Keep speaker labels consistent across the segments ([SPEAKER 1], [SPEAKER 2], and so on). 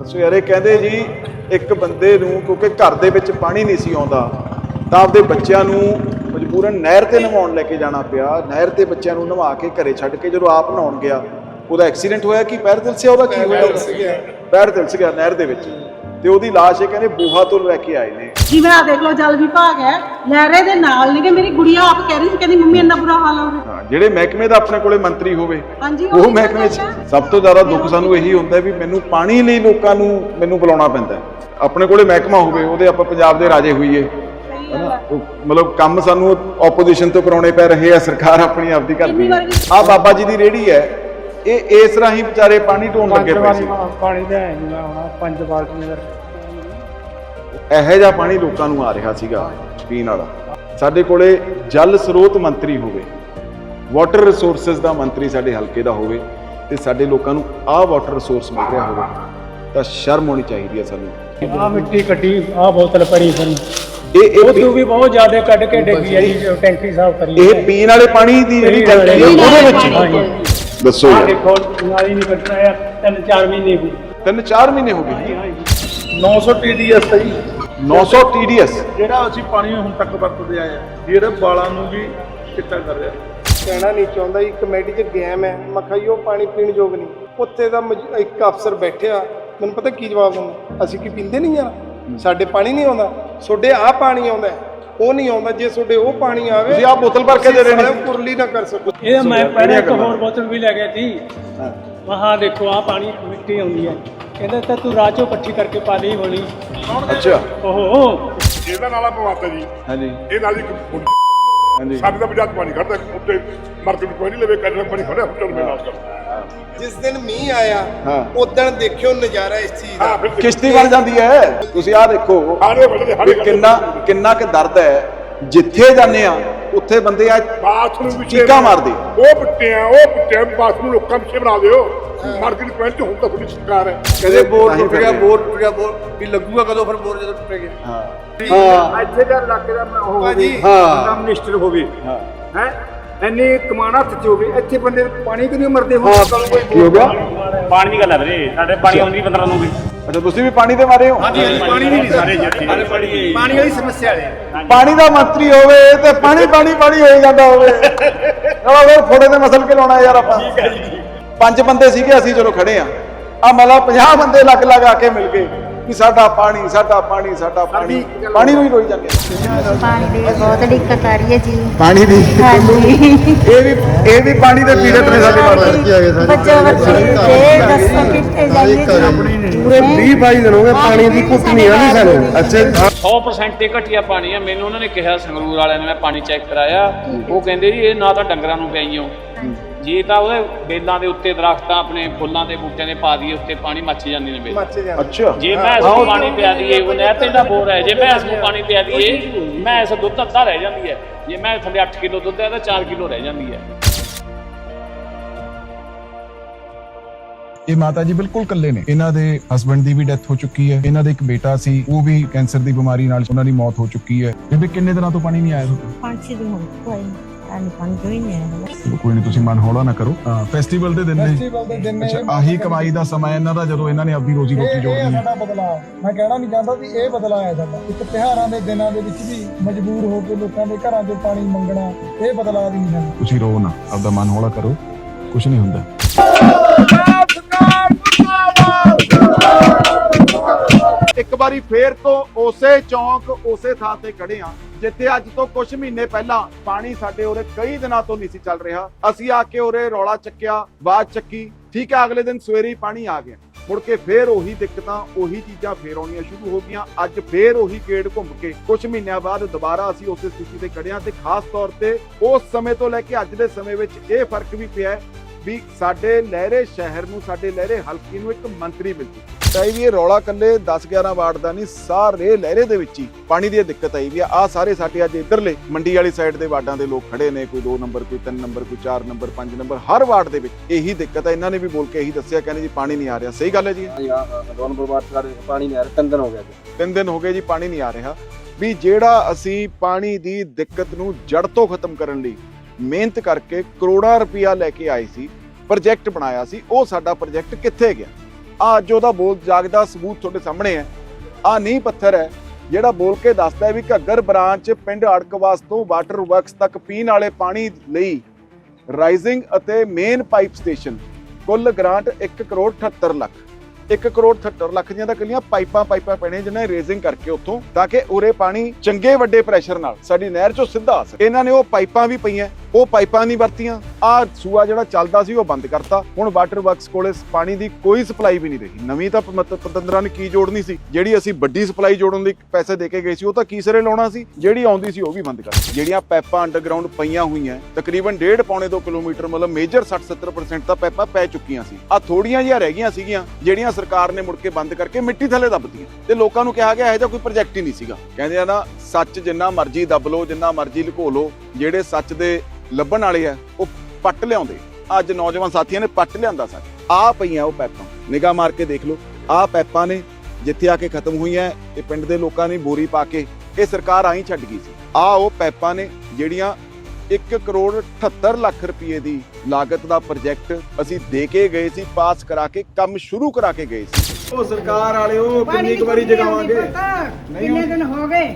[SPEAKER 1] ਇਹ ਕਹਿੰਦੇ ਜੀ ਇੱਕ ਬੰਦੇ ਨੂੰ ਕਿਉਂਕਿ ਘਰ ਦੇ ਵਿੱਚ ਪਾਣੀ ਨਹੀਂ ਸੀ ਆਉਂਦਾ ਤਾਂ ਆਪਦੇ ਬੱਚਿਆਂ ਨੂੰ ਮਜਬੂਰਨ ਨਹਿਰ ਤੇ ਨਹਾਉਣ ਲੈ ਕੇ ਜਾਣਾ ਪਿਆ। ਨਹਿਰ ਤੇ ਬੱਚਿਆਂ ਨੂੰ ਨਵਾ ਕੇ ਘਰੇ ਛੱਡ ਕੇ ਜਦੋਂ ਆਪ ਨਹਾਉਣ ਗਿਆ ਉਹਦਾ ਐਕਸੀਡੈਂਟ ਹੋਇਆ ਕਿ? ਪੈਰ ਤਿਲਸਿਆ ਉਹਦਾ ਕੀ ਹੋਇਆ? ਪੈਰ ਤਿਲਸ ਗਿਆ ਨਹਿਰ ਦੇ ਵਿੱਚ। ਤੇ ਉਹਦੀ ਲਾਸ਼ ਇਹ ਕਹਿੰਦੇ ਬੂਹਾ ਤੋਂ ਲੈ ਕੇ ਆਏ ਨੇ।
[SPEAKER 2] ਜਿਵੇਂ ਆ ਦੇਖ ਲਓ ਜਲ ਵਿਭਾਗ ਹੈ। ਲਹਿਰੇ ਦੇ ਨਾਲ ਨੇ ਕਿ ਮੇਰੀ ਗੁੜੀਆ ਆਪ ਕਹਿ ਰਹੀ ਸੀ ਕਹਿੰਦੀ ਮੰਮੀ ਇੰਨਾ ਬੁਰਾ ਹਾਲ ਹੋ ਰਿਹਾ
[SPEAKER 1] ਹਾਂ ਜਿਹੜੇ ਮਹਿਕਮੇ ਦਾ ਆਪਣੇ ਕੋਲੇ ਮੰਤਰੀ ਹੋਵੇ
[SPEAKER 2] ਹਾਂਜੀ,
[SPEAKER 1] ਉਹ
[SPEAKER 2] ਉਹੀ
[SPEAKER 1] ਮਹਿਕਮੇ 'ਚ
[SPEAKER 2] ਹੈ।
[SPEAKER 1] ਸਭ ਤੋਂ ਜ਼ਿਆਦਾ ਦੁੱਖ ਸਾਨੂੰ ਇਹੀ ਹੁੰਦਾ ਵੀ ਮੈਨੂੰ ਪਾਣੀ ਲਈ ਲੋਕਾਂ ਨੂੰ ਮੈਨੂੰ ਬੁਲਾਉਣਾ ਪੈਂਦਾ ਹੈ। ਆਪਣੇ ਕੋਲੇ ਮਹਿਕਮਾ ਹੋਵੇ ਉਹਦੇ ਆਪਾਂ ਪੰਜਾਬ ਦੇ ਰਾਜੇ ਹੋਈਏ।
[SPEAKER 2] ਹੈ
[SPEAKER 1] ਉਹ ਮਤਲਬ ਕੰਮ ਸਾਨੂੰ ਆਪੋਜੀਸ਼ਨ ਤੋਂ ਕਰਾਉਣੇ ਪੈ ਰਹੇ ਆ ਸਰਕਾਰ ਆਪਣੀ ਆਪਦੀ ਕਰਦੀ
[SPEAKER 2] ਕਿੰਨੀ ਵਾਰ ਵੀ-
[SPEAKER 1] ਆ ਬਾਬਾ ਜੀ ਦੀ ਰੇੜੀ ਹੈ। ਇਹ ਇਸ ਰਾਹੀਂ ਵਿਚਾਰੇ ਪਾਣੀ ਢੋਣ ਲੱਗੇ ਪਏ ਸੀ।
[SPEAKER 3] ਪਾਣੀ ਦਾ ਹੈ ਨਹੀਂ ਹੁਣ ਪੰਜ ਬਾਲਟੀਆਂ ਕਰ
[SPEAKER 1] ਇਹੋ ਜਿਹਾ ਪਾਣੀ ਲੋਕਾਂ ਨੂੰ ਆ ਰਿਹਾ ਸੀਗਾ ਪੀਣ ਵਾਲਾ। ਸਾਡੇ ਕੋਲੇ ਜਲ ਸਰੋਤ ਮੰਤਰੀ ਹੋਵੇ ਵਾਟਰ ਰਿਸੋਰਸਸ ਦਾ ਮੰਤਰੀ ਸਾਡੇ ਹਲਕੇ ਦਾ ਹੋਵੇ ਤੇ ਸਾਡੇ ਲੋਕਾਂ ਨੂੰ ਆਹ ਵਾਟਰ ਰਿਸੋਰਸ ਮਿਲ ਰਿਹਾ ਹੋਵੇ ਤਾਂ ਸ਼ਰਮ ਹੋਣੀ ਚਾਹੀਦੀ ਹੈ ਸਾਨੂੰ।
[SPEAKER 3] ਆ ਮਿੱਟੀ ਕੱਢੀ ਆ ਬੋਤਲ ਭਰੀ ਫਿਰ
[SPEAKER 1] ਇਹ
[SPEAKER 3] ਉਹ ਤੋਂ ਵੀ ਬਹੁਤ ਜ਼ਿਆਦਾ ਕੱਢ ਕੇ ਡਿੱਗੀ ਆ ਜੀ ਜੋ ਟੈਂਕੀ ਸਾਫ਼ ਕਰੀ
[SPEAKER 1] ਇਹ ਪੀਣ ਵਾਲੇ ਪਾਣੀ ਦੀ ਜਿਹੜੀ ਟੈਂਕੀ ਹੈ ਉਹਦੇ ਵਿੱਚ ਦੱਸੋ
[SPEAKER 3] ਆ
[SPEAKER 1] ਯਾਰ
[SPEAKER 3] ਦੇਖੋ ਨਾਲੀ ਨਹੀਂ ਕੱਢਣਾ ਆ ਤਿੰਨ ਚਾਰ ਮਹੀਨੇ ਹੋ
[SPEAKER 1] ਤਿੰਨ ਚਾਰ ਮਹੀਨੇ ਹੋ ਗਏ।
[SPEAKER 4] 900 TDS ਹੈ ਜੀ।
[SPEAKER 1] 900 TDS
[SPEAKER 4] ਜਿਹੜਾ ਅਸੀਂ ਪਾਣੀ ਹੁਣ ਤੱਕ ਵਰਤਦੇ ਆਏ ਆ ਜਿਹੜੇ ਬਾਲਾਂ ਨੂੰ ਵੀ ਚਿੱਟਾ ਕਰ ਰਿਹਾ।
[SPEAKER 5] ਕਹਿਣਾ ਨਹੀਂ ਚਾਹੁੰਦਾ ਜੀ ਕਮੇਟੀ 'ਚ ਗਿਆ ਮੈਂ ਮੈਂ ਕਿਹਾ ਜੀ ਉਹ ਪਾਣੀ ਪੀਣ ਯੋਗ ਨਹੀਂ। ਉੱਥੇ ਦਾ ਮਜ- ਇੱਕ ਅਫਸਰ ਬੈਠਿਆ। ਮੈਨੂੰ ਪਤਾ ਕੀ ਜਵਾਬ ਦਿੰਦਾ? ਅਸੀਂ ਕੀ ਪੀਂਦੇ ਨਹੀਂ ਯਾਰ? ਸਾਡੇ ਪਾਣੀ ਨਹੀਂ ਆਉਂਦਾ। ਤੁਹਾਡੇ ਆ ਪਾਣੀ ਆਉਂਦਾ ਹੈ, ਉਹ ਨਹੀਂ ਆਉਂਦਾ। ਜੇ ਤੁਹਾਡੇ ਉਹ ਪਾਣੀ ਆਵੇ
[SPEAKER 1] ਤੁਸੀਂ ਆਹ ਬੋਤਲ ਭਰ ਕੇ ਦੇ ਰਹੇ ਨੇ।
[SPEAKER 5] ਕੁਰਲੀ ਨਾ ਕਰ ਸਕੋ।
[SPEAKER 3] ਇਹ ਮੈਂ ਪਹਿਲਾਂ ਇੱਕ ਹੋਰ ਬੋਤਲ ਵੀ ਲੈ ਗਿਆ ਸੀ। ਮਹਾ ਦੇਖੋ ਆ ਪਾਣੀ ਮਿੱਟੀ ਆਉਂਦੀ ਹੈ। ਕਹਿੰਦਾ ਤਾਂ ਤੂੰ ਰਾਹ ਚੋਂ ਇਕੱਠੀ ਕਰਕੇ ਪਾ ਲਈ ਹੋਣੀ।
[SPEAKER 1] ਅੱਛਾ।
[SPEAKER 3] ਓਹੋ।
[SPEAKER 6] ਇਹਦਾ ਨਾਲਾ ਪਵਾਤਾ ਜੀ।
[SPEAKER 1] ਹਾਂਜੀ।
[SPEAKER 6] ਇਹ ਨਾਲ ਇੱਕ
[SPEAKER 1] ਹਾਂਜੀ।
[SPEAKER 6] ਸਾਡੇ ਦਾ ਬਜਾਤ ਪਾਣੀ ਖੜਦਾ ਉੱਤੇ ਮਾਰਕੀਟ ਕੋਈ ਨਹੀਂ ਲਵੇ ਕੱਢਣਾ ਪਾਣੀ ਖੜਿਆ ਹੁੱਟਰ ਮੇ ਨਾਲ
[SPEAKER 5] ਜਿਸ ਦਿਨ ਮੀਂਹ ਆਇਆ
[SPEAKER 1] ਹਾਂ।
[SPEAKER 5] ਉਦੋਂ ਦੇਖਿਓ ਨਜ਼ਾਰਾ ਇਸ ਚੀਜ਼ ਦਾ।
[SPEAKER 1] ਕਿਸ਼ਤੀ ਬਣ ਜਾਂਦੀ ਹੈ। ਤੁਸੀਂ ਆਹ ਦੇਖੋ ਕਿੰਨਾ ਕਿੰਨਾ ਕਿ ਦਰਦ ਹੈ। ਜਿੱਥੇ ਜਾਂਦੇ ਆ ਉੱਥੇ ਬੰਦੇ ਆ
[SPEAKER 6] ਬਾਥਰੂਮ ਵਿੱਚ
[SPEAKER 1] ਚੀਕਾਂ ਮਾਰਦੇ।
[SPEAKER 6] ਉਹ ਪਿੱਟੇ ਆ ਉਹ ਪਿੱਟੇ ਆ, ਬਾਥਰੂਮ ਲੋਕਾਂ ਪਿੱਛੇ ਬਣਾ ਦਿਓ। ਮਾਰਕੀਟ ਪੁਆਇੰਟ ਚ ਹੁਣ ਤਾਂ ਤੁਹਾਡੀ ਸਰਕਾਰ ਹੈ।
[SPEAKER 5] ਕਦੇ ਬੋਰ
[SPEAKER 1] ਤਾਂ ਹੀ
[SPEAKER 5] ਟੁੱਟ ਗਿਆ। ਬੋਰ ਟੁੱਟ ਗਿਆ ਬੋਰ ਵੀ ਲੱਗੂਗਾ ਕਦੋਂ ਫਿਰ ਬੋਰ ਜਦੋਂ ਟੁੱਟੇਗਾ
[SPEAKER 1] ਹਾਂ।
[SPEAKER 7] ਇੱਥੇ ਦਾ ਇਲਾਕੇ ਦਾ ਮੈਂ ਉਹ
[SPEAKER 5] ਭਾਜੀ,
[SPEAKER 7] ਹੋਵੇ
[SPEAKER 1] ਹਾਂ।
[SPEAKER 7] ਮਿਨਿਸਟਰ ਹੋਵੇ
[SPEAKER 1] ਹਾਂ।
[SPEAKER 7] ਹੈ? ਇੰਨੀ ਕਮਾਣਾ ਹੱਥ ਚ ਹੋਵੇ ਇੱਥੇ ਬੰਦੇ ਪਾਣੀ ਕਿ ਨਹੀਂ ਮਰਦੇ ਹੁਣ?
[SPEAKER 1] ਕੀ ਹੋ ਗਿਆ?
[SPEAKER 8] ਪਾਣੀ ਦੀ ਗੱਲ ਹੈ ਵੀਰੇ ਸਾਡੇ ਪਾਣੀ ਆਉਂਦੀ 15 ਨੂੰ ਵੀ
[SPEAKER 1] ਅੱਛਾ ਤੁਸੀਂ ਵੀ ਪਾਣੀ ਦੇ ਮਾਰੇ ਹੋ?
[SPEAKER 7] ਪਾਣੀ ਵੀ ਨਹੀਂ ਸਾਰੇ ਪਾਣੀ ਵਾਲੀ ਸਮੱਸਿਆ ਹੈ।
[SPEAKER 1] ਪਾਣੀ ਦਾ ਮੰਤਰੀ ਹੋਵੇ ਤੇ ਪਾਣੀ ਪਾਣੀ ਪਾਣੀ ਹੋਈ ਜਾਂਦਾ ਹੋਵੇ। ਚਲੋ ਫਿਰ ਫੋੜੇ ਤੇ ਮਸਲ ਕੇ ਲਾਉਣਾ ਯਾਰ ਆਪਾਂ। ਪੰਜ ਬੰਦੇ ਸੀਗੇ ਅਸੀਂ ਚਲੋ ਖੜੇ ਆ। ਆ ਮਤਲਬ 50 ਬੰਦੇ ਲੱਗ ਲੱਗ ਆ ਕੇ ਮਿਲ ਗਏ ਕਿ ਸਾਡਾ ਪਾਣੀ ਸਾਡਾ ਪਾਣੀ ਸਾਡਾ ਪਾਣੀ। ਪਾਣੀ ਨੂੰ ਹੀ ਰੋਈ ਜਾਂਦੇ ਆ।
[SPEAKER 9] ਪਾਣੀ ਦੀ ਬਹੁਤ ਦਿੱਕਤ ਆ ਰਹੀ ਹੈ ਜੀ।
[SPEAKER 1] ਪਾਣੀ ਦੀ
[SPEAKER 9] ਹਾਂਜੀ।
[SPEAKER 1] ਇਹ ਵੀ ਇਹ ਵੀ ਪਾਣੀ ਦੇ ਪੀੜਤ ਨੇ ਸਾਡੇ ਨਾਲ
[SPEAKER 9] ਬੱਚੇ ਬੱਚੇ ਦੇ ਦੱਸੋ ਕਿੱਥੇ ਜਾਈਏ ਜੀ। ਪੂਰੇ 20 22 ਦਿਨ ਹੋ ਗਏ ਪਾਣੀ ਦੀ ਘੁੱਟ ਨਹੀਂ ਆਣੀ ਸਾਨੂੰ।
[SPEAKER 1] ਅੱਛਾ
[SPEAKER 8] 100% ਤੇ ਘਟੀਆ ਪਾਣੀ ਆ। ਮੈਨੂੰ ਉਹਨਾਂ ਨੇ ਕਿਹਾ ਸੰਗਰੂਰ ਵਾਲਿਆਂ ਨੇ ਮੈਂ ਪਾਣੀ ਚੈੱਕ ਕਰਾਇਆ। ਉਹ ਕਹਿੰਦੇ ਜੀ ਇਹ ਨਾ ਤਾਂ ਡੰਗਰਾਂ ਨੂੰ ਪਿਆਈਓ। ਜੇ ਤਾਂ ਉਹਦੇ ਬੇਲਾਂ ਦੇ ਉੱਤੇ ਦਰਖਤਾਂ ਆਪਣੇ ਫੁੱਲਾਂ ਦੇ ਬੂਟਿਆਂ ਦੇ ਪਾ ਦਈਏ ਉੱਤੇ ਪਾਣੀ ਮੱਚ ਜਾਂਦੇ ਨੇ ਬੇਲ।
[SPEAKER 5] ਮੱਚ ਜਾਂਦਾ
[SPEAKER 1] ਅੱਛਾ।
[SPEAKER 8] ਜੇ ਮੈਂ ਇਸ ਨੂੰ ਪਾਣੀ ਪਿਆ ਦਈਏ ਉਹ ਨਹਿਰ ਤੇ ਦਾ ਬੋਰ ਹੈ। ਜੇ ਮੈਂ ਇਸ ਨੂੰ ਪਾਣੀ ਪਿਆ ਦਈਏ ਮੈਂ ਇਸ ਦੁੱਧ ਅੱਧਾ ਰਹਿ ਜਾਂਦੀ ਹੈ। ਜੇ ਮੈਂ ਥੱਲੇ 8 ਕਿਲੋ ਦੁੱਧ ਹੈ ਤਾਂ 4 ਕਿਲੋ ਰਹਿ ਜਾਂਦੀ ਹੈ।
[SPEAKER 10] ਇਹ ਮਾਤਾ ਜੀ ਬਿਲਕੁਲ ਇਕੱਲੇ ਨੇ। ਇਹਨਾਂ ਦੇ ਹਸਬੰਡ ਦੀ ਵੀ ਡੈਥ ਹੋ ਚੁੱਕੀ ਹੈ। ਇਹਨਾਂ ਦੇ ਇੱਕ ਬੇਟਾ ਸੀ ਉਹ ਵੀ ਕੈਂਸਰ ਦੀ ਬਿਮਾਰੀ ਨਾਲ ਉਹਨਾਂ ਦੀ ਮੌਤ ਹੋ ਚੁੱਕੀ ਹੈ। ਬੇਬੇ ਕਿੰਨੇ ਦਿਨਾਂ ਤੋਂ ਪਾਣੀ ਨਹੀਂ ਆਇਆ ਤੁਹਾਨੂੰ
[SPEAKER 9] ਪੰਜ ਛੇ ਦਿਨ ਹੋ ਗਏ ਕੋਈ ਨਹੀਂ ਪਾਣੀ ਕੋਈ ਨਹੀਂ ਆਇਆ
[SPEAKER 10] ਚਲੋ ਕੋਈ ਨਹੀਂ ਤੁਸੀਂ ਮਨ ਹੌਲਾ ਨਾ ਕਰੋ। ਫੈਸਟੀਵਲ ਦੇ ਦਿਨ ਨੇ।
[SPEAKER 5] ਫੈਸਟੀਵਲ ਦੇ ਦਿਨ ਨੇ।
[SPEAKER 10] ਅੱਛਾ ਆਹੀ ਕਮਾਈ ਦਾ ਸਮਾਂ ਇਹਨਾਂ ਦਾ ਜਦੋਂ ਇਹਨਾਂ ਨੇ ਆਪਣੀ ਰੋਜੀ ਰੋਟੀ ਜੋੜਨੀ ਹੈ।
[SPEAKER 5] ਸਾਡਾ ਬਦਲਾਅ। ਮੈਂ ਕਹਿਣਾ ਨਹੀਂ ਚਾਹੁੰਦਾ ਵੀ ਇਹ ਬਦਲਾਅ ਹੈ ਸਾਡਾ। ਇੱਕ ਤਿਉਹਾਰਾਂ ਦੇ ਦਿਨਾਂ ਦੇ ਵਿੱਚ ਵੀ ਮਜਬੂਰ ਹੋ ਕੇ ਲੋਕਾਂ ਦੇ ਘਰਾਂ 'ਚੋਂ ਪਾਣੀ ਮੰਗਣਾ ਇਹ ਬਦਲਾਅ ਨਹੀਂ ਹੈ।
[SPEAKER 10] ਤੁਸੀਂ ਰੋ ਨਾ ਆਪਦਾ ਮਨ ਹੌਲਾ ਕਰੋ। ਕੁਝ ਨਹੀਂ ਹੁੰਦਾ।
[SPEAKER 1] ਇੱਕ ਵਾਰੀ ਫੇਰ ਤੋਂ ਉਸੇ ਚੌਂਕ, ਉਸੇ ਥਾਂ ਤੇ ਖੜੇ ਆ ਜਿੱਥੇ ਅੱਜ ਤੋਂ ਕੁਝ ਮਹੀਨੇ ਪਹਿਲਾਂ ਪਾਣੀ ਸਾਡੇ ਉਰੇ ਕਈ ਦਿਨਾਂ ਤੋਂ ਨਹੀਂ ਸੀ ਚੱਲ ਰਿਹਾ। ਅਸੀਂ ਆ ਕੇ ਉਰੇ ਰੌਲਾ ਚੱਕਿਆ ਆਵਾਜ਼ ਚੱਕੀ, ਠੀਕ ਹੈ, ਅਗਲੇ ਦਿਨ ਸਵੇਰੇ ਹੀ ਪਾਣੀ ਆ ਗਿਆ। ਮੁੜ ਕੇ ਫੇਰ ਉਹੀ ਦਿੱਕਤਾਂ, ਉਹੀ ਚੀਜ਼ਾਂ ਫੇਰ ਆਉਣੀਆਂ ਸ਼ੁਰੂ ਹੋ ਗਈਆਂ। ਅੱਜ ਫੇਰ ਉਹੀ ਗੇੜ ਘੁੰਮ ਕੇ ਕੁਝ ਮਹੀਨਿਆਂ ਬਾਅਦ ਦੁਬਾਰਾ ਅਸੀਂ ਉਸੇ ਸਥਿਤੀ ਤੇ ਖੜੇ ਹਾਂ ਤੇ ਖਾਸ ਤੌਰ ਤੇ ਉਸ ਸਮੇਂ ਤੋਂ ਲੈ ਕੇ ਅੱਜ ਦੇ ਸਮੇਂ ਵਿੱਚ ਇਹ ਫ਼ਰਕ ਵੀ ਪਿਆ ਵੀ ਸਾਡੇ ਲਹਿਰੇ ਸ਼ਹਿਰ ਨੂੰ ਸਾਡੇ ਲਹਿਰੇ ਹਲਕੇ ਨੂੰ ਇੱਕ ਮੰਤਰੀ ਮਿਲ ਚੁੱਕਾ ਤਾਂ ਇਹ ਵੀ ਇਹ ਰੌਲਾ ਕੱਲੇ 10 11 ਵਾਰਡ ਦਾ ਨਹੀਂ ਸਾਰੇ ਲਹਿਰੇ ਦੇ ਵਿੱਚ ਹੀ ਪਾਣੀ ਦੀ ਦਿੱਕਤ ਆਈ ਵੀ ਆ। ਸਾਰੇ ਸਾਡੇ ਅੱਜ ਇਧਰਲੇ ਮੰਡੀ ਵਾਲੀ ਸਾਈਡ ਦੇ ਵਾਰਡਾਂ ਦੇ ਲੋਕ ਖੜੇ ਨੇ ਕੋਈ 2 ਨੰਬਰ ਕੋਈ 3 ਨੰਬਰ ਕੋਈ 4 ਨੰਬਰ 5 ਨੰਬਰ ਹਰ ਵਾਰਡ ਦੇ ਵਿੱਚ ਇਹੀ ਦਿੱਕਤ ਹੈ ਇਹਨਾਂ ਨੇ ਵੀ ਬੋਲ ਕੇ ਇਹੀ ਦੱਸਿਆ ਕਹਿੰਦੇ ਜੀ ਪਾਣੀ ਨਹੀਂ ਆ ਰਿਹਾ। ਸਹੀ ਗੱਲ ਹੈ ਜੀ
[SPEAKER 5] ਦੋਨ ਬਰਬਾਦ ਕਰ ਪਾਣੀ ਨਹੀਂ ਆ ਰਿਹਾ। ਤਿੰਨ ਦਿਨ ਹੋ ਗਿਆ ਜੀ
[SPEAKER 1] ਤਿੰਨ ਦਿਨ ਹੋ ਗਏ ਜੀ ਪਾਣੀ ਨਹੀਂ ਆ ਰਿਹਾ। ਵੀ ਜਿਹੜਾ ਅਸੀਂ ਪਾਣੀ ਦੀ ਦਿੱਕਤ ਨੂੰ ਜੜ ਤੋਂ ਖਤਮ ਕਰਨ ਲਈ ਮਿਹਨਤ ਕਰਕੇ ਕਰੋੜਾਂ ਰੁਪਇਆ ਲੈ ਕੇ ਆਏ ਸੀ ਪ੍ਰੋਜੈਕਟ ਬਣਾਇਆ ਸੀ, ਉਹ ਸਾਡਾ ਪ੍ਰੋਜੈਕਟ ਕਿੱਥੇ ਗਿਆ? ਆ ਅੱਜ ਉਹਦਾ ਬੋਲ ਜਾਗਦਾ ਸਬੂਤ ਤੁਹਾਡੇ ਸਾਹਮਣੇ ਹੈ। ਆ ਨੀਂਹ ਪੱਥਰ ਹੈ, ਜਿਹੜਾ ਬੋਲ ਕੇ ਦੱਸਦਾ ਹੈ ਵੀ ਘੱਗਰ ਬ੍ਰਾਂਚ ਪਿੰਡ ਅੜਕਵਾਸ ਤੋਂ ਵਾਟਰ ਵਰਕਸ ਤੱਕ ਪੀਣ ਵਾਲੇ ਪਾਣੀ ਲਈ ਰਾਈਜ਼ਿੰਗ ਅਤੇ ਮੇਨ ਪਾਈਪ ਸਟੇਸ਼ਨ ਕੁੱਲ ਗ੍ਰਾਂਟ 1 ਕਰੋੜ 78 ਲੱਖ। 1 ਕਰੋੜ 78 ਲੱਖ ਦੀਆਂ ਤਾਂ ਕੱਲੀਆਂ ਪਾਈਪਾਂ ਪਾਈਪਾਂ ਪੈਣੀਆਂ ਜਿਹਨਾਂ ਨੇ ਰੇਜ਼ਿੰਗ ਕਰਕੇ ਉੱਥੋਂ, ਤਾਂ ਕਿ ਉਰੇ ਪਾਣੀ ਚੰਗੇ ਵੱਡੇ ਪ੍ਰੈਸ਼ਰ ਨਾਲ ਸਾਡੀ ਨਹਿਰ ਚੋਂ ਸਿੱਧਾ ਆ ਸਕੇ। ਇਹਨਾਂ ਨੇ ਉਹ ਪਾਈਪਾਂ ਵੀ ਪਈਆਂ ਉਹ ਪਾਈਪਾਂ ਨਹੀਂ ਵਰਤੀਆਂ। ਆ ਸੂਆ ਜਿਹੜਾ ਚੱਲਦਾ ਸੀ ਉਹ ਬੰਦ ਕਰਤਾ। ਹੁਣ ਵਾਟਰ ਵਰਕਸ ਕੋਲੇ ਪਾਣੀ ਦੀ ਕੋਈ ਸਪਲਾਈ ਵੀ ਨਹੀਂ ਰਹੀ। ਨਵੀਂ ਤਾਂ ਪਤੰਦਰਾਂ ਨੇ ਕੀ ਜੋੜਨੀ ਸੀ? ਜਿਹੜੀ ਅਸੀਂ ਵੱਡੀ ਸਪਲਾਈ ਜੋੜਨ ਲਈ ਪੈਸੇ ਦੇ ਕੇ ਗਏ ਸੀ, ਉਹ ਤਾਂ ਕੀ ਸਿਰੇ ਲਾਉਣਾ ਸੀ? ਜਿਹੜੀ ਆਉਂਦੀ ਸੀ ਉਹ ਵੀ ਬੰਦ ਕਰਤੀ। ਜਿਹੜੀਆਂ ਪੈਪਾਂ ਅੰਡਰਗਰਾਉਂਡ ਪਈਆਂ ਹੋਈਆਂ, ਤਕਰੀਬਨ 1.5 ਪੌਣੇ 2 ਕਿਲੋਮੀਟਰ, ਮਤਲਬ ਮੇਜਰ 60-70% ਤਾਂ ਪੈਪਾਂ ਪੈ ਚੁੱਕੀਆਂ ਸੀ। ਆ ਥੋੜੀਆਂ ਜਿਹੀਆਂ ਰਹਿ ਗਈਆਂ ਸੀਗੀਆਂ, ਜਿਹੜੀਆਂ ਸਰਕਾਰ ਨੇ ਮੁੜ ਕੇ ਬੰਦ ਕਰਕੇ ਮਿੱਟੀ ਥੱਲੇ ਦੱਬਤੀਆਂ। ਤੇ ਲੋਕਾਂ ਨੂੰ ਕਿਹਾ ਗਿਆ, ਇਹੋ ਜਿਹਾ ਕੋਈ ਪ੍ਰੋਜੈਕਟ ਹੀ ਨਹੀਂ ਸੀਗਾ। ਕਹਿੰਦੇ ਆ ਨਾ, ਸੱਚ ਜਿੰਨਾ ਮਰਜ਼ੀ ਦੱਬ ਲਓ, ਜਿੰਨਾ ਮਰਜ਼ੀ ਲੁਕੋ ਲਓ, ਜਿਹੜੇ ਸੱਚ ਦੇ ਲੱਭਣ ਵਾਲੇ ਆ, ਉਹ ਪੱਟ ਲਿਆਉਂਦੇ। ਅੱਜ ਨੌਜਵਾਨ ਸਾਥੀਆਂ ਨੇ ਪੱਟ ਲਿਆਂਦਾ ਸੱਚ ਆ ਪਈਆਂ ਉਹ ਪੈਪਾਂ। ਨਿਗਾਹ ਮਾਰ ਕੇ ਦੇਖ ਲਓ। ਆ ਪੈਪਾਂ ਨੇ ਜਿੱਥੇ ਆ ਕੇ ਖਤਮ ਹੋਈਆਂ ਇਹ ਪਿੰਡ ਦੇ ਲੋਕਾਂ ਨੇ ਬੋਰੀ ਪਾ ਕੇ ਇਹ ਸਰਕਾਰ ਆਈ ਛੱਡ ਗਈ ਸੀ। ਆ ਉਹ ਪੈਪਾਂ ਨੇ ਜਿਹੜੀਆਂ 1 ਕਰੋੜ 78 ਲੱਖ ਰੁਪਏ ਦੀ ਲਾਗਤ ਦਾ ਪ੍ਰੋਜੈਕਟ ਅਸੀਂ ਦੇ ਕੇ ਗਏ ਸੀ ਪਾਸ ਕਰਾ ਕੇ ਕੰਮ ਸ਼ੁਰੂ ਕਰਾ ਕੇ ਗਏ ਸੀ। ਉਹ ਸਰਕਾਰ ਵਾਲੇ ਉਹ ਕਿੰਨੀ ਕੁ ਵਾਰੀ ਜਗਾਵਾਂਗੇ?
[SPEAKER 2] ਕਿੰਨੇ ਦਿਨ ਹੋ ਗਏ?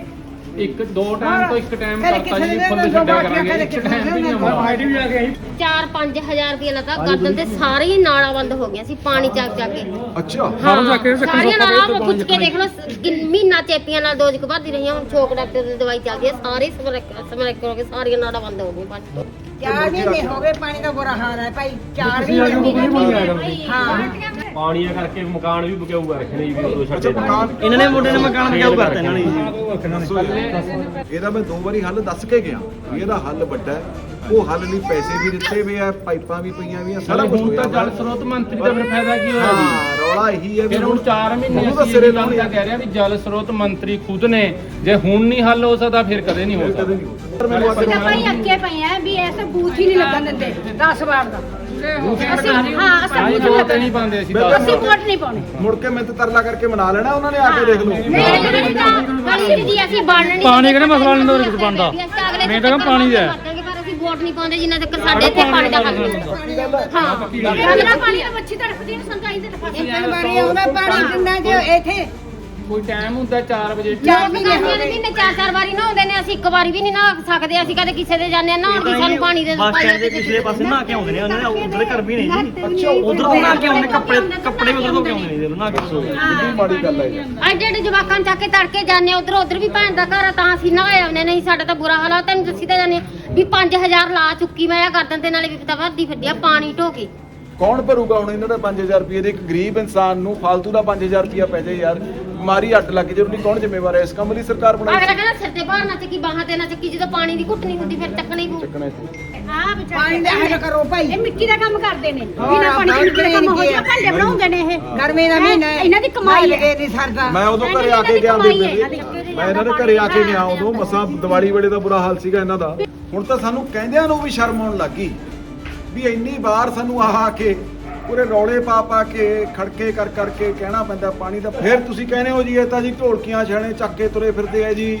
[SPEAKER 3] ਇੱਕ ਦੋ ਟਾਈਮ ਤੋਂ ਇੱਕ ਟਾਈਮ
[SPEAKER 2] ਕਦੇ
[SPEAKER 3] ਕਰਤਾ
[SPEAKER 2] ਕਿਸੇ
[SPEAKER 3] ਜੀ
[SPEAKER 2] ਦੇ
[SPEAKER 3] ਫੁੱਲ ਛੱਡਿਆ
[SPEAKER 2] ਦੋ
[SPEAKER 3] ਕਰਾਂਗੇ
[SPEAKER 2] ਕਦੇ
[SPEAKER 3] ਇੱਕ
[SPEAKER 2] ਕਿਸੇ
[SPEAKER 3] ਟਾਈਮ ਵੀ ਨਹੀਂ
[SPEAKER 2] ਦੇ
[SPEAKER 3] ਆਉਂਦਾ। ਆਈਡੀ ਵੀ ਆ ਗਈ।
[SPEAKER 11] 4-5000 ਰੁਪਏ ਲੱਗਾ ਗਰਦਨ ਤੇ ਸਾਰੇ ਹੀ ਨਾਲਾਂ ਬੰਦ ਹੋ ਗਈਆਂ ਸੀ ਪਾਣੀ ਚੱਕ ਚੱਕ ਕੇ।
[SPEAKER 1] ਅੱਛਾ।
[SPEAKER 11] ਹਾਂ
[SPEAKER 3] ਜਾ ਕੇ ਚੱਕਰ
[SPEAKER 11] ਸਾਰੀਆਂ ਨਾਲਾਂ
[SPEAKER 3] ਤੇ
[SPEAKER 11] ਪੁੱਛ ਕੇ ਦੇਖ ਲਓ ਸ- ਕਿੰਨ- ਮਹੀਨਾ ਚੇਪੀਆਂ ਨਾਲ ਦੋਜ ਭਰਦੀ ਰਹੀਆਂ ਹੁਣ ਛੋਕ ਡਾਕਟਰ ਦੀ ਦਵਾਈ ਚੱਲਦੀ ਹੈ ਸਾਰੇ ਸਮਰਕ ਸਮਰਕ ਹੋ ਕੇ ਸਾਰੀਆਂ ਨਾਲਾਂ ਬੰਦ ਹੋ ਗਈਆਂ ਪਾਣੀ ਤੋਂ।
[SPEAKER 2] ਚਾਰ ਮਹੀਨੇ ਹੋ ਗਏ ਪਾਣੀ ਦਾ ਬੁਰਾ ਹਾਲ ਹੈ ਭਾਈ। ਚਾਰ
[SPEAKER 3] ਤੁਸੀਂ
[SPEAKER 2] ਮਹੀਨੇ
[SPEAKER 3] ਆਇਆ ਕਰਦੇ।
[SPEAKER 2] ਹਾਂ
[SPEAKER 12] ਪਾਣੀਆਂ ਕਰਕੇ ਮਕਾਨ ਵੀ ਬਕਿਆਊ ਰੱਖਣੇ ਜੀ ਵੀ ਉਦੋਂ
[SPEAKER 1] ਅੱਛਾ
[SPEAKER 12] ਛੱਡੇ
[SPEAKER 1] ਮਕਾਨ
[SPEAKER 7] ਇਹਨਾਂ ਨੇ ਮੁੰਡੇ ਨੇ ਮਕਾਨ ਬਚਾਓ ਕਰਤਾ ਇਹਨਾਂ ਨੇ।
[SPEAKER 1] ਇਹਦਾ ਮੈਂ ਦੋ ਵਾਰੀ ਹੱਲ ਦੱਸ ਕੇ ਗਿਆ ਵੀ ਇਹਦਾ ਹੱਲ ਵੱਡਾ ਹੈ। ਉਹ ਹੱਲ ਲਈ ਪੈਸੇ ਵੀ ਦਿੱਤੇ ਹੋਏ ਆ ਪਾਈਪਾਂ ਵੀ ਪਈਆਂ ਵੀ ਆ ਸਾਰਾ ਕੁਝ
[SPEAKER 3] ਹੁਣ ਤਾਂ
[SPEAKER 1] ਹੋਇਆ
[SPEAKER 3] ਜਲ ਸਰੋਤ ਮੰਤਰੀ ਦਾ ਫਿਰ ਫਾਇਦਾ ਕੀ ਹੋਇਆ? ਜੀ
[SPEAKER 1] ਹਾਂ ਰੌਲਾ ਇਹੀ ਹੈ ਵੀ
[SPEAKER 3] ਫਿਰ ਹੁਣ 4 ਮਹੀਨੇ
[SPEAKER 1] ਤਾਂ
[SPEAKER 3] ਅਸੀਂ
[SPEAKER 1] ਸਿਰੇ
[SPEAKER 3] ਇਹ
[SPEAKER 1] ਲਾਉਣੇ
[SPEAKER 3] ਤਾਂ ਕਹਿ ਰਹੇ ਆ ਵੀ ਜਲ ਸਰੋਤ ਮੰਤਰੀ ਖੁਦ ਨੇ ਜੇ ਹੁਣ ਨਹੀਂ ਹੱਲ ਹੋ ਸਕਦਾ ਫਿਰ ਕਦੇ ਨਹੀਂ ਹੋ ਸਕਦਾ
[SPEAKER 1] ਕਦੇ ਨਹੀਂ ਹੋ ਸਕਦਾ। ਮੈਨੂੰ
[SPEAKER 11] ਅਸੀਂ ਤਾਂ ਭਾਈ ਅੱਕੇ ਪਏ ਆ ਵੀ ਐਸੇ ਬੂਥ ਹੀ ਨਹੀਂ ਲੱਗਣ ਦਿੰਦੇ 10 ਵਾਰ ਦਾ ਅਸੀਂ ਹਾਂ ਅਸੀਂ
[SPEAKER 3] ਵੋਟ ਨਹੀਂ ਪਾਉਂਦੇ ਅਸੀਂ
[SPEAKER 11] ਵੋਟ ਨਹੀਂ ਪਾਉਣੇ
[SPEAKER 1] ਮੁੜ ਕੇ ਮੈਂ ਤੇ ਤਰਲਾ ਕਰਕੇ ਮਨਾ ਲੈਣਾ ਉਹਨਾਂ ਨੇ ਆ ਕੇ ਦੇਖ ਲਓ
[SPEAKER 11] ਨਹੀਂ ਤਾਂ ਅਸੀਂ ਬਣਨੀ
[SPEAKER 3] ਪਾਣੀ ਕਿਹੜਾ ਮਸਲਾ ਬਣਦਾ। ਮੈਂ ਤਾਂ ਕਹਿੰਦਾ ਪਾਣੀ ਦਾ।
[SPEAKER 11] ਪਰ ਵੋਟ ਨਹੀਂ ਪਾਉਂਦੇ ਜਿੰਨਾ ਤੱਕ ਸਾਡੇ ਇੱਥੇ ਪਾਣੀ ਦਾ ਹੱਲ ਨਹੀਂ ਹਾਂ। ਬਿਨਾਂ ਪਾਣੀ ਦਾ ਮੱਛੀ ਤੜਫਦੀ ਨੂੰ ਸੰਤਾਈ ਦੇ
[SPEAKER 2] ਇੱਕ ਵਾਰੀ ਆਉਂਦਾ ਪਾਣੀ ਪਿੰਡਾਂ 'ਚ ਇੱਥੇ
[SPEAKER 3] ਕੋਈ ਟਾਈਮ ਹੁੰਦਾ 4 ਵਜੇ।
[SPEAKER 11] ਚਾਰ ਮਹੀਨੇ ਮਹੀਨੇ ਚਾਰ ਚਾਰ ਵਾਰੀ ਨਹਾਉਂਦੇ ਨੇ ਅਸੀਂ ਇੱਕ ਵਾਰੀ ਵੀ ਨਹੀਂ ਨਹਾ ਸਕਦੇ ਅਸੀਂ ਕਦੇ ਕਿਸੇ ਦੇ ਜਾਂਦੇ ਆ ਨਹਾਉਣ ਦੀ ਸਾਨੂੰ ਪਾਣੀ ਦੇ
[SPEAKER 7] ਬੱਸ ਸਟੈਂਡ ਦੇ ਪਿਛਲੇ ਪਾਸੇ ਨਹਾ ਕੇ ਆਉਂਦੇ ਨੇ ਉਹਨਾਂ ਨੇ ਉਧਰ ਘਰ ਵੀ ਨਹੀਂ ਜੀ। ਉਧਰ ਤੋਂ ਨਹਾ ਕੇ ਆਉਂਦੇ ਕੱਪੜੇ ਕੱਪੜੇ ਵੀ ਉਧਰ ਤੋਂ ਕੇ ਆਉਂਦੇ? ਨੇ ਨਹਾ ਕੇ
[SPEAKER 1] ਕਿੰਨੀ ਮਾੜੀ ਗੱਲ ਹੈ ਇਹ।
[SPEAKER 11] ਅੱਜ ਜਿਹੜੇ ਜਵਾਕਾਂ ਨੂੰ ਚੱਕ ਕੇ ਤੜਕੇ ਜਾਂਦੇ ਉਧਰ ਉਧਰ ਵੀ ਭੈਣ ਦਾ ਘਰ ਆ ਤਾਂ ਅਸੀਂ ਨਹਾਏ ਆਉਂਦੇ ਨਹੀਂ ਸਾਡਾ ਤਾਂ ਬੁਰਾ ਹਾਲ ਆ। ਤੈਨੂੰ ਦੱਸੀ ਤਾਂ ਜਾਂਦੇ ਆ ਵੀ 5000 ਲਾ ਚੁੱਕੀ ਮੈਂ ਆ ਗਰਦਨ ਤੇ ਨਾਲੇ ਵਿਪਤਾ ਵੱਧਦੀ ਫਿਰਦੀ ਆ ਪਾਣੀ ਢੋ ਕੇ
[SPEAKER 1] ਕੌਣ ਭਰੂਗਾ ਹੁਣ ਇਹਨਾਂ ਦਾ 5000 ਰੁਪਏ ਦੇ? ਇੱਕ ਗਰੀਬ ਇਨਸਾਨ ਨੂੰ ਫालतू ਦਾ 5000 ਰੁਪਏ ਪੈ ਜਾਏ ਯਾਰ। ਬਿਮਾਰੀ ਅੱਟ ਲੱਗ ਜੇ ਉਹਦੀ ਕੌਣ ਜ਼ਿੰਮੇਵਾਰ ਹੈ? ਇਸ ਕੰਮ ਲਈ ਸਰਕਾਰ ਬਣਾਈ
[SPEAKER 11] ਅਗਲਾ ਕਹਿੰਦਾ ਸਿਰ ਤੇ ਬਾਹਰ ਨਾ ਚੱਕੀ ਬਾਹਾਂ ਤੇ ਨਾ ਚੱਕੀ ਜਦੋਂ ਪਾਣੀ ਦੀ ਘੁੱਟ ਨਹੀਂ ਹੁੰਦੀ ਫਿਰ ਚੱਕਣੀ ਪਊ।
[SPEAKER 1] ਚੱਕਣਾ ਇੱਥੇ
[SPEAKER 11] ਆ ਵਿਚਾਰੇ
[SPEAKER 2] ਪਾਣੀ ਦਾ ਹੱਲ ਕਰੋ ਭਾਈ।
[SPEAKER 11] ਇਹ ਮਿੱਟੀ ਦਾ ਕੰਮ ਕਰਦੇ ਨੇ।
[SPEAKER 2] ਹੋਰ
[SPEAKER 11] ਬਿਨਾਂ ਪਾਣੀ ਦੇ ਮਿੱਟੀ ਦਾ ਕੰਮ ਹੋ
[SPEAKER 2] ਬਾਹਰ
[SPEAKER 11] ਜਾਏਗਾ ਭਾਂਡੇ ਬਣਾਉਂਦੇ ਨੇ ਇਹ।
[SPEAKER 2] ਗਰਮੀ ਦਾ ਮਹੀਨਾ ਹੈ।
[SPEAKER 11] ਇਹਨਾਂ ਦੀ ਕਮਾਈ ਹੈ।
[SPEAKER 2] ਲਗੇ ਨਹੀਂ ਸਰਦਾ।
[SPEAKER 1] ਮੈਂ ਉਦੋਂ ਘਰੇ ਆ ਕੇ ਗਿਆ ਬੇਬੇ ਦੇ ਮੈਂ ਇਹਨਾਂ ਦੇ ਘਰੇ ਆ ਕੇ ਗਿਆ ਉਦੋਂ ਮਸਾਂ ਦੀਵਾਲੀ ਵੇਲੇ ਦਾ ਬੁਰਾ ਹਾਲ ਸੀਗਾ ਇਹਨਾਂ ਦਾ। ਹੁਣ ਤਾਂ ਸਾਨੂੰ ਕਹਿੰਦਿਆਂ ਨੂੰ ਵੀ ਸ਼ਰਮ ਆਉਣ ਲੱਗੀ ਵੀ ਇੰਨੀ ਵਾਰ ਸਾਨੂੰ ਆ ਆ ਕੇ ਪੂਰੇ ਰੌਲੇ ਪਾ ਪਾ ਕੇ, ਖੜਕੇ ਕਰ ਕਰਕੇ ਕਹਿਣਾ ਪੈਂਦਾ ਪਾਣੀ ਦਾ। ਫਿਰ ਤੁਸੀਂ ਕਹਿੰਦੇ ਹੋ ਜੀ, ਇਹ ਤਾਂ ਜੀ ਢੋਲਕੀਆਂ ਛਾਣੇ, ਚੱਕ ਕੇ ਤੁਰੇ ਫਿਰਦੇ ਆ ਜੀ।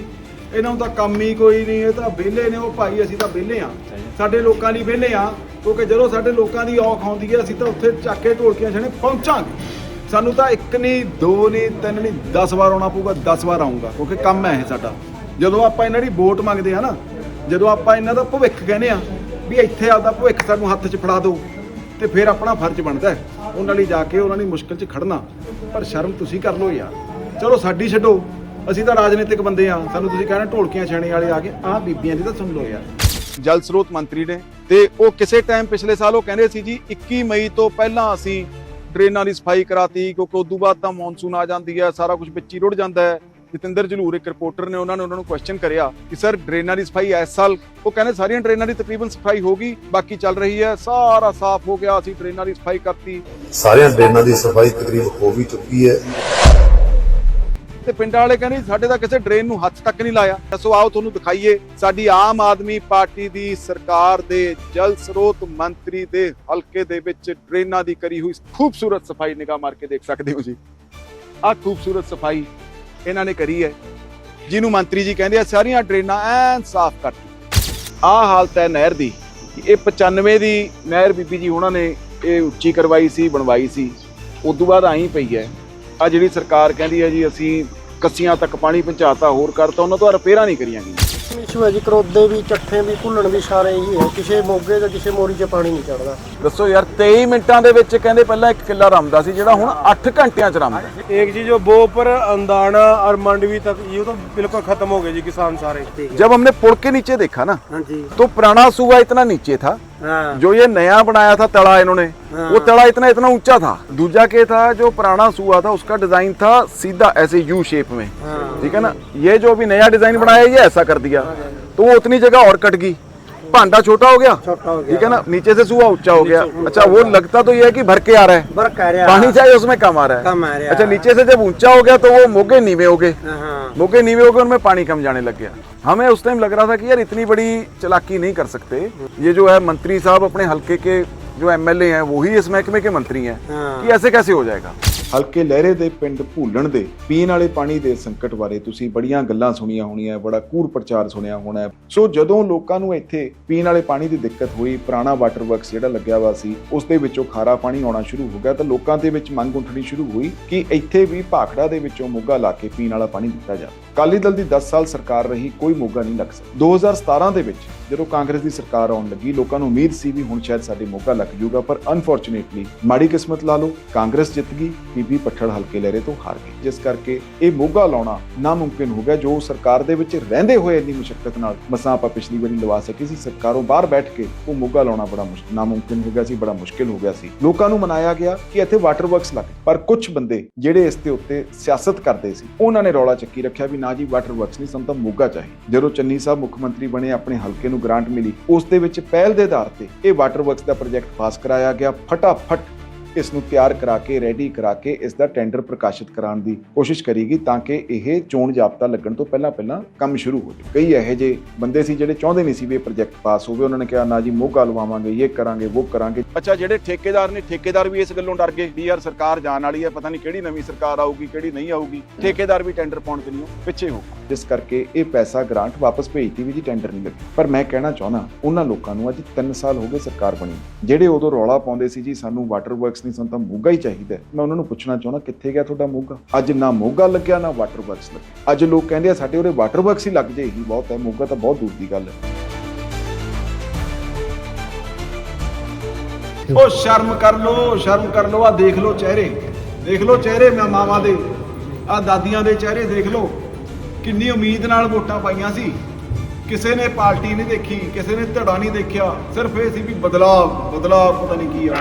[SPEAKER 1] ਇਹਨਾਂ ਨੂੰ ਤਾਂ ਕੰਮ ਹੀ ਕੋਈ ਨਹੀਂ, ਇਹ ਤਾਂ ਵਿਹਲੇ ਨੇ ਉਹ ਭਾਈ, ਅਸੀਂ ਤਾਂ ਵਿਹਲੇ ਆ ਸਾਡੇ ਲੋਕਾਂ ਲਈ ਵਿਹਲੇ ਆ ਕਿਉਂਕਿ ਜਦੋਂ ਸਾਡੇ ਲੋਕਾਂ ਦੀ ਔਖ ਆਉਂਦੀ ਹੈ, ਅਸੀਂ ਤਾਂ ਉੱਥੇ ਚੱਕ ਕੇ ਢੋਲਕੀਆਂ ਛਾਣੇ ਪਹੁੰਚਾਂਗੇ। ਸਾਨੂੰ ਤਾਂ ਇੱਕ ਨਹੀਂ, ਦੋ ਨਹੀਂ, ਤਿੰਨ ਨਹੀਂ 10 ਵਾਰ ਆਉਣਾ ਪਊਗਾ 10 ਵਾਰ ਆਉਂਗਾ ਕਿਉਂਕਿ ਕੰਮ ਹੈ ਇਹ ਸਾਡਾ। ਜਦੋਂ ਆਪਾਂ ਇਹਨਾਂ ਦੀ ਵੋਟ ਮੰਗਦੇ ਆ ਨਾ, ਜਦੋਂ ਆਪਾਂ ਇਹਨਾਂ ਦਾ ਭਵਿੱਖ ਕਹਿੰਦੇ ਆ ਵੀ ਇੱਥੇ ਆਪਦਾ ਭਵਿੱਖ ਸਾਨੂੰ ਹੱਥ 'ਚ ਫੜਾ ਦਿਓ। ਤੇ ਫਿਰ ਆਪਣਾ ਫਰਜ਼ ਬਣਦਾ ਉਹਨਾਂ ਲਈ ਜਾ ਕੇ ਉਹਨਾਂ ਦੀ ਮੁਸ਼ਕਲ 'ਚ ਖੜਨਾ ਪਰ ਸ਼ਰਮ ਤੁਸੀਂ ਕਰ ਲਓ ਯਾਰ। ਚਲੋ ਸਾਡੀ ਛੱਡੋ। ਅਸੀਂ ਤਾਂ ਰਾਜਨੀਤਿਕ ਬੰਦੇ ਆ ਸਾਨੂੰ ਤੁਸੀਂ ਕਹਿਣਾ ਢੋਲਕੀਆਂ ਛਾਣੇ ਵਾਲੇ ਆ ਕੇ ਆਹ ਬੀਬੀਆਂ ਦੀ ਤਾਂ ਸੁਣ ਲਓ ਯਾਰ। ਜਲ ਸਰੋਤ ਮੰਤਰੀ ਨੇ ਤੇ ਉਹ ਕਿਸੇ ਟਾਈਮ ਪਿਛਲੇ ਸਾਲ ਉਹ ਕਹਿੰਦੇ ਸੀ ਜੀ 21 ਮਈ ਤੋਂ ਪਹਿਲਾਂ ਅਸੀਂ ਡਰੇਨਾਂ ਦੀ ਸਫ਼ਾਈ ਕਰਾਤੀ, ਕਿਉਂਕਿ ਉਦੋਂ ਬਾਅਦ ਤਾਂ ਮੌਨਸੂਨ ਆ ਜਾਂਦੀ ਹੈ, ਸਾਰਾ ਕੁਝ ਵਿੱਚ ਹੀ ਰੁੜ ਜਾਂਦਾ ਹੈ। ਜਤਿੰਦਰ ਜਲੂਰ ਇੱਕ ਰਿਪੋਰਟਰ ਨੇ ਉਹਨਾਂ ਨੇ ਉਹਨਾਂ ਨੂੰ ਕੁਐਸਚਨ ਕਰਿਆ ਕਿ ਸਰ ਡਰੇਨਾਂ ਦੀ ਸਫ਼ਾਈ ਇਸ ਸਾਲ ਉਹ ਕਹਿੰਦੇ ਸਾਰੀਆਂ ਡਰੇਨਾਂ ਦੀ ਤਕਰੀਬਨ ਸਫ਼ਾਈ ਹੋ ਗਈ ਬਾਕੀ ਚੱਲ ਰਹੀ ਹੈ ਸਾਰਾ ਸਾਫ਼ ਹੋ ਗਿਆ ਅਸੀਂ ਡਰੇਨਾਂ ਦੀ ਸਫ਼ਾਈ ਕਰਤੀ।
[SPEAKER 13] ਸਾਰਿਆਂ ਡਰੇਨਾਂ ਦੀ ਸਫ਼ਾਈ ਤਕਰੀਬ ਹੋ ਵੀ ਚੁੱਕੀ ਹੈ।
[SPEAKER 1] ਤੇ ਪਿੰਡਾਂ ਵਾਲੇ ਕਹਿੰਦੇ ਸਾਡੇ ਤਾਂ ਕਿਸੇ ਡਰੇਨ ਨੂੰ ਹੱਥ ਤੱਕ ਨਹੀਂ ਲਾਇਆ। ਸੋ ਆਓ ਤੁਹਾਨੂੰ ਦਿਖਾਈਏ ਸਾਡੀ ਆਮ ਆਦਮੀ ਪਾਰਟੀ ਦੀ ਸਰਕਾਰ ਦੇ ਜਲ ਸਰੋਤ ਮੰਤਰੀ ਦੇ ਹਲਕੇ ਦੇ ਵਿੱਚ ਡਰੇਨਾਂ ਦੀ ਕਰੀ ਹੋਈ ਖੂਬਸੂਰਤ ਸਫ਼ਾਈ ਨਿਗਾਹ ਮਾਰ ਕੇ ਦੇਖ ਸਕਦੇ ਹੋ ਜੀ। ਆਹ ਖੂਬਸੂਰਤ ਸਫ਼ਾਈ ਇਹਨਾਂ ਨੇ ਕਰੀ ਹੈ। ਜਿਹਨੂੰ ਮੰਤਰੀ ਜੀ ਕਹਿੰਦੇ ਆ, ਸਾਰੀਆਂ ਡਰੇਨਾਂ ਐਨ ਸਾਫ਼ ਕਰਤੀ। ਆਹ ਹਾਲਤ ਹੈ ਨਹਿਰ ਦੀ ਇਹ 95 ਦੀ ਨਹਿਰ ਬੀਬੀ ਜੀ ਉਹਨਾਂ ਨੇ ਇਹ ਉੱਚੀ ਕਰਵਾਈ ਸੀ, ਬਣਵਾਈ ਸੀ। ਉਦੋਂ ਬਾਅਦ ਆਈ ਪਈ ਹੈ। ਆ ਜਿਹੜੀ ਸਰਕਾਰ ਕਹਿੰਦੀ ਹੈ ਜੀ, ਅਸੀਂ ਕੱਸੀਆਂ ਤੱਕ ਪਾਣੀ ਪਹੁੰਚਾਤਾ, ਹੋਰ ਕਰਤਾ, ਉਹਨਾਂ ਤੋਂ ਰਿਪੇਅਰਾਂ ਨਹੀਂ ਕਰੀਆਂ ਗਈਆਂ।
[SPEAKER 9] ਇਸ਼ੂ ਹੈ ਜੀ ਕਰੋਦੇ ਵੀ ਚੱਠੇ ਵੀ ਭੁੱਲਣ ਵੀ ਸਾਰੇ ਹੀ ਹੈ ਕਿਸੇ ਮੋਗੇ ਜਾਂ ਕਿਸੇ ਮੋਰੀ 'ਚ ਪਾਣੀ ਨਹੀਂ ਚੜਦਾ
[SPEAKER 1] ਦੱਸੋ ਯਾਰ 23 ਮਿੰਟਾਂ ਦੇ ਵਿੱਚ ਕਹਿੰਦੇ ਪਹਿਲਾਂ ਇੱਕ ਕਿੱਲਾ ਰਮਦਾ ਸੀ ਜਿਹੜਾ ਹੁਣ 8 ਘੰਟਿਆਂ ਚ ਰਮਦਾ
[SPEAKER 9] एक चीज जो बो पर अंदाना और मंडवी तक ये तो बिल्कुल खत्म हो गए जी किसान सारे
[SPEAKER 1] जब हमने पुल के नीचे देखा ना
[SPEAKER 9] हाँ जी
[SPEAKER 1] तो पुराना सूबा इतना नीचे था
[SPEAKER 9] हाँ
[SPEAKER 1] जो ये नया बनाया था तड़ा इन्होंने वो तड़ा इतना इतना ऊंचा था दूजा के था जो पुराना सुआ था उसका डिजाइन था सीधा ऐसे यू शेप में ठीक है ना ये जो अभी नया डिजाइन बनाया ये ऐसा कर दिया तो वो उतनी जगह और कट गई भांडा छोटा हो गया?
[SPEAKER 9] छोटा हो गया
[SPEAKER 1] ठीक है ना? नीचे से सुआ ऊँचा हो गया। अच्छा वो लगता तो ये है कि भर के आ रहा है।
[SPEAKER 9] भर के आ रहा है।
[SPEAKER 1] पानी चाहिए उसमें कम आ रहा है।
[SPEAKER 9] कम आ रहा है।
[SPEAKER 1] अच्छा नीचे से जब ऊँचा हो गया तो वो मोगे नीवे हो गए।
[SPEAKER 9] हाँ
[SPEAKER 1] मोगे नीवे हो गए उनमें पानी कम जाने लग गया। हमें उस टाइम लग रहा था कि यार इतनी बड़ी चलाकी नहीं कर सकते। ये जो है मंत्री साहब अपने हल्के के जो एमएलए हैं वही इस महकमे के मंत्री हैं
[SPEAKER 9] हाँ
[SPEAKER 1] ਕਿ ਐਸੇ ਕੈਸੇ ਹੋ ਜਾਏਗਾ ਹਲਕੇ ਲਹਿਰੇ ਦੇ ਪਿੰਡ ਭੂਲਣ ਦੇ ਪੀਣ ਵਾਲੇ ਪਾਣੀ ਦੇ ਸੰਕਟ ਬਾਰੇ ਤੁਸੀਂ ਬੜੀਆਂ ਗੱਲਾਂ ਸੁਣੀਆਂ ਹੋਣੀਆਂ ਬੜਾ ਕੂੜ ਪ੍ਰਚਾਰ ਸੁਣਿਆ ਹੋਣਾ ਹੈ। ਸੋ ਜਦੋਂ ਲੋਕਾਂ ਨੂੰ ਇੱਥੇ ਪੀਣ ਵਾਲੇ ਪਾਣੀ ਦੀ ਦਿੱਕਤ ਹੋਈ ਪੁਰਾਣਾ ਵਾਟਰ ਵਰਕਸ ਜਿਹੜਾ ਲੱਗਿਆ ਵਾ ਸੀ ਉਸ ਦੇ ਵਿੱਚੋਂ ਖਾਰਾ ਪਾਣੀ ਆਉਣਾ ਸ਼ੁਰੂ ਹੋ ਗਿਆ ਤਾਂ ਲੋਕਾਂ ਦੇ ਵਿੱਚ ਮੰਗ ਉੱਠਣੀ ਸ਼ੁਰੂ ਹੋਈ ਕਿ ਇੱਥੇ ਵੀ ਭਾਖੜਾ ਦੇ ਵਿੱਚੋਂ ਮੋਗਾ ਲਾ ਕੇ ਪੀਣ ਵਾਲਾ ਪਾਣੀ ਦਿੱਤਾ ਜਾਵੇ ਅਕਾਲੀ ਦਲ ਦੀ 10 ਸਾਲ ਸਰਕਾਰ ਰਹੀ ਕੋਈ ਮੋਗਾ ਨਹੀਂ ਲੱਗ ਸਕਿਆ 2017 ਦੇ ਵਿੱਚ ਜਦੋਂ ਕਾਂਗਰਸ ਦੀ ਸਰਕਾਰ ਆਉਣ ਲੱਗੀ ਲੋਕਾਂ ਨੂੰ ਉਮੀਦ ਸੀ ਵੀ ਹੁਣ ਸ਼ਾਇਦ ਸਾਡੇ ਮੋਗਾ ਲੱਗ ਜੂਗਾ ਪਰ ਅਨਫੋਰਚੂਨੇਟਲੀ ਮਾੜੀ ਕਿਸਮਤ ਲਾ ਲਓ, ਕਾਂਗਰਸ ਜਿੱਤ ਗਈ ਬੀਬੀ ਪੱਠੜ ਹਲਕੇ ਲਹਿਰੇ ਤੋਂ ਹਾਰ ਗਈ। ਜਿਸ ਕਰਕੇ ਇਹ ਮੋਗਾ ਲਾਉਣਾ ਨਾਮੁਮਕਿਨ ਹੋ ਗਿਆ, ਜੋ ਸਰਕਾਰ ਦੇ ਵਿੱਚ ਰਹਿੰਦੇ ਹੋਏ ਇੰਨੀ ਮੁਸ਼ਕਲ ਨਾਲ ਮਸਾਂ ਆਪਾਂ ਪਿਛਲੀ ਵਾਰੀ ਲਵਾ ਸਕੇ ਸੀ, ਸਰਕਾਰੋਂ ਬਾਹਰ ਬੈਠ ਕੇ ਉਹ ਮੋਗਾ ਲਾਉਣਾ ਬੜਾ ਮੁਸ਼ਕਲ ਨਾਮੁਮਕਿਨ ਹੋ ਗਿਆ ਸੀ, ਬੜਾ ਮੁਸ਼ਕਲ ਹੋ ਗਿਆ ਸੀ। ਲੋਕਾਂ ਨੂੰ ਮਨਾਇਆ ਗਿਆ ਕਿ ਇੱਥੇ ਵਾਟਰ ਵਰਕਸ ਲੱਗ ਪਰ ਕੁਝ ਬੰਦੇ ਜਿਹੜੇ ਇਸ ਦੇ ਉੱਤੇ ਸਿਆਸਤ ਕਰਦੇ ਸੀ, ਉਹਨਾਂ ਨੇ ਰੌਲਾ ਚੱਕੀ ਰੱਖਿਆ ਵੀ ਨਾ ਜੀ ਵਾਟਰ ਵਰਕਸ ਨਹੀਂ, ਸਾਨੂੰ ਤਾਂ ਮੋਗਾ ਚਾਹੀਦਾ। ਜਦੋਂ ਚੰਨੀ ਸਾਹਿਬ ਮੁੱਖ ਮੰਤਰੀ ਬਣੇ, ਆਪਣੇ ਹਲਕੇ ਨੂੰ ਗ੍ਰਾਂਟ ਮਿਲੀ, ਉਸ ਦੇ ਵਿੱਚ ਪਹਿਲ ਦੇ ਆਧਾਰ ਤੇ ਇਹ ਵਾਟਰ ਵਰਕਸ ਦਾ ਪ੍ਰੋਜੈਕਟ ਪਾਸ ਕਰਾਇਆ ਗਿਆ। ਫਟਾਫਟ ਇਸ ਨੂੰ ਤਿਆਰ ਕਰਾ ਕੇ ਰੈਡੀ ਕਰਾ ਕੇ ਇਸ ਦਾ ਟੈਂਡਰ ਪ੍ਰਕਾਸ਼ਿਤ ਕਰਾਉਣ ਦੀ ਕੋਸ਼ਿਸ਼ ਕਰੀਗੀ ਤਾਂ ਕਿ ਇਹ ਚੋਣ ਜਾਬਤਾ ਲੱਗਣ ਤੋਂ ਪਹਿਲਾਂ ਪਹਿਲਾਂ ਕੰਮ ਸ਼ੁਰੂ ਹੋ ਜਾਵੇ। ਕਈ ਇਹੋ ਜਿਹੇ ਬੰਦੇ ਸੀ ਜਿਹੜੇ ਚਾਹੁੰਦੇ ਨਹੀਂ ਸੀ ਵੀ ਇਹ ਪ੍ਰੋਜੈਕਟ ਪਾਸ ਹੋਵੇ। ਉਹਨਾਂ ਨੇ ਕਿਹਾ, ਨਾ ਜੀ, ਮੋਗਾ ਲਵਾਵਾਂਗੇ, ਇਹ ਕਰਾਂਗੇ, ਉਹ ਕਰਾਂਗੇ। ਅੱਛਾ, ਜਿਹੜੇ ਠੇਕੇਦਾਰ ਨੇ, ਠੇਕੇਦਾਰ ਵੀ ਇਸ ਗੱਲੋਂ ਡਰ ਗਏ ਵੀ ਯਾਰ ਸਰਕਾਰ ਜਾਣ ਵਾਲੀ ਹੈ, ਪਤਾ ਨਹੀਂ ਕਿਹੜੀ ਨਵੀਂ ਸਰਕਾਰ ਆਊਗੀ, ਕਿਹੜੀ ਨਹੀਂ ਆਊਗੀ। ਠੇਕੇਦਾਰ ਵੀ ਟੈਂਡਰ ਪਾਉਣ ਦੇ ਲਈ ਪਿੱਛੇ ਹੋ ਜਿਸ ਕਰਕੇ ਇਹ ਪੈਸਾ ਗ੍ਰਾਂਟ ਵਾਪਸ ਭੇਜਤੀ ਵੀ ਜੀ ਟੈਂਡਰ ਨਹੀਂ ਲੱਗੀ। ਪਰ ਮੈਂ ਕਹਿਣਾ ਚਾਹੁੰਦਾ, ਉਹਨਾਂ ਲੋਕਾਂ ਨੂੰ ਅੱਜ 3 ਸਾਲ ਹੋ ਗਏ ਸਰਕਾਰ ਬਣੀ ਜਿਹੜੇ ਉਦੋਂ ਰੌਲਾ ਪਾਉਂਦੇ ਸੀ ਜੀ, ਸਾਨੂੰ ਵਾਟਰ ਵਰਕਸ ਨਹੀਂ ਸਾਨੂੰ ਤਾਂ ਮੋਗਾ ਹੀ ਚਾਹੀਦਾ। ਮੈਂ ਉਹਨਾਂ ਨੂੰ ਪੁੱਛਣਾ ਚਾਹੁੰਦਾ, ਕਿੱਥੇ ਗਿਆ ਤੁਹਾਡਾ ਮੋਗਾ? ਅੱਜ ਨਾ ਮੋਗਾ ਲੱਗਿਆ, ਨਾ ਵਾਟਰ ਵਰਕਸ ਲੱਗਿਆ। ਅੱਜ ਲੋਕ ਕਹਿੰਦੇ ਆ, ਸਾਡੇ ਉਰੇ ਵਾਟਰ ਵਰਕਸ ਹੀ ਲੱਗ ਜੇ ਹੀ ਬਹੁਤ ਹੈ, ਮੋਗਾ ਤਾਂ ਬਹੁਤ ਦੂਰ ਦੀ ਗੱਲ ਹੈ।
[SPEAKER 14] ਉਹ ਸ਼ਰਮ ਕਰ ਲੋ ਸ਼ਰਮ ਕਰ ਲੋ ਆ ਦੇਖ ਲੋ ਚਿਹਰੇ। ਦੇਖ ਲੋ ਚਿਹਰੇ ਮਾ- ਮਾਵਾਂ ਦੇ ਆ ਦਾਦੀਆਂ ਦੇ ਚਿਹਰੇ ਦੇਖ ਲੋ ਕਿੰਨੀ ਉਮੀਦ ਨਾਲ ਵੋਟਾਂ ਪਾਈਆਂ ਸੀ। ਕਿਸੇ ਨੇ ਪਾਰਟੀ ਨਹੀਂ ਦੇਖੀ, ਕਿਸੇ ਨੇ ਧੜਾ ਨਹੀਂ ਦੇਖਿਆ। ਸਿਰਫ ਇਹ ਸੀ ਵੀ ਬਦਲਾਵ ਬਦਲਾਵ, ਪਤਾ ਨਹੀਂ ਕੀ ਆ।